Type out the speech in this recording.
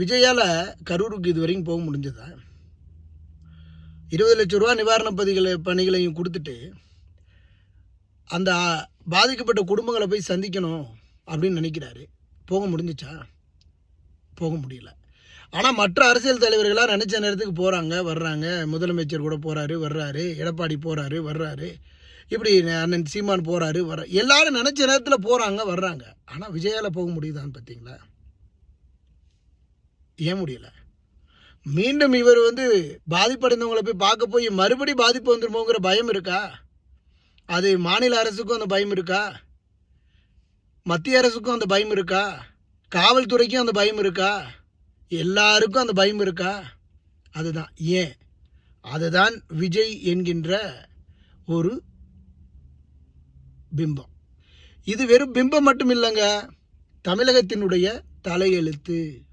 விஜயால் கரூருக்கு இது வரைக்கும் போக முடிஞ்சதா? இருபது லட்ச ரூபா நிவாரண பதிகளை பணிகளையும் கொடுத்துட்டு அந்த பாதிக்கப்பட்ட குடும்பங்களை போய் சந்திக்கணும் அப்படின்னு நினைக்கிறாரு. போக முடிஞ்சிச்சா? போக முடியல. ஆனால் மற்ற அரசியல் தலைவர்களாக நினச்ச நேரத்துக்கு போகிறாங்க வர்றாங்க. முதலமைச்சர் கூட போகிறாரு வர்றாரு. எடப்பாடி போகிறாரு வர்றாரு. இப்படி அண்ணன் சீமான் போகிறாரு வர்ற எல்லாரும் நினச்ச நேரத்தில் போகிறாங்க வர்றாங்க. ஆனால் விஜயால போக முடியுதான்னு பார்த்தீங்களா ஏன் முடியல? மீண்டும் இவர் வந்து பாதிப்படைந்தவங்களை போய் பார்க்க போய் மறுபடி பாதிப்பு வந்துருமோங்கிற பயம் இருக்கா? அது மாநில அரசுக்கும் அந்த பயம் இருக்கா? மத்திய அரசுக்கும் அந்த பயம் இருக்கா? காவல்துறைக்கும் அந்த பயம் இருக்கா? எல்லாருக்கும் அந்த பயம் இருக்கா? அதுதான். ஏன்? அதுதான் விஜய் என்கின்ற ஒரு பிம்பம். இது வெறும் பிம்பம் மட்டும் இல்லைங்க தமிழகத்தினுடைய தலையெழுத்து.